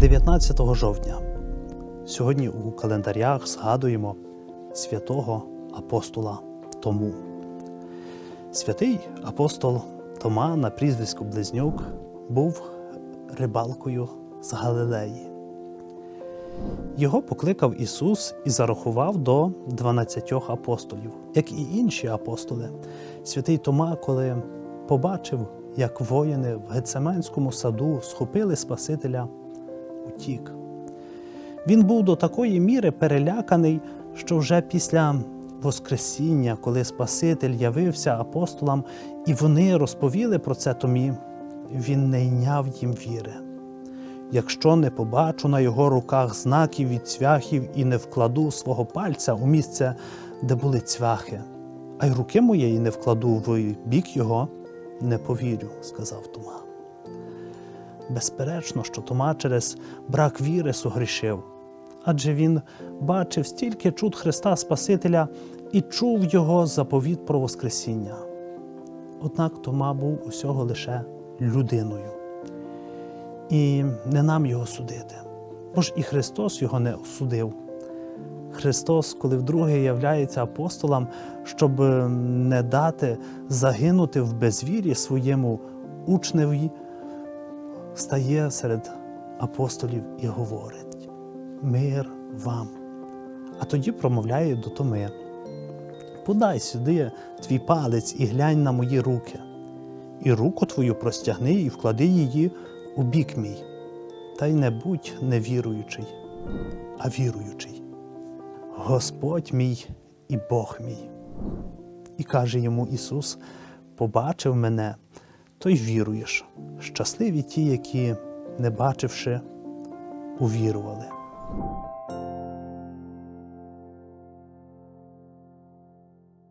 12 жовтня. Сьогодні у календарях згадуємо святого апостола Тому. Святий апостол Тома на прізвисько Близнюк був рибалкою з Галилеї. Його покликав Ісус і зарахував до 12 апостолів, як і інші апостоли. Святий Тома, коли побачив, як воїни в Гецеменському саду схопили Спасителя, утік. Він був до такої міри переляканий, що вже після Воскресіння, коли Спаситель явився апостолам, і вони розповіли про це Томі, він не йняв їм віри. Якщо не побачу на його руках знаків від цвяхів і не вкладу свого пальця у місце, де були цвяхи, а й руки моєї не вкладу в бік його, не повірю, сказав Тома. Безперечно, що Тома через брак віри согрішив, адже він бачив стільки чуд Христа Спасителя і чув Його заповіт про Воскресіння. Однак Тома був усього лише людиною. І не нам його судити, бо ж і Христос його не осудив. Христос, коли вдруге являється апостолам, щоб не дати загинути в безвір'ї своєму учневі, стає серед апостолів і говорить: Мир вам. А тоді промовляє до Томи: Подай сюди твій палець і глянь на мої руки, і руку твою простягни і вклади її у бік мій, та й не будь невіруючий, а віруючий. Господь мій і Бог мій. І каже йому Ісус: побачив мене, то й віруєш. Щасливі ті, які, не бачивши, увірували.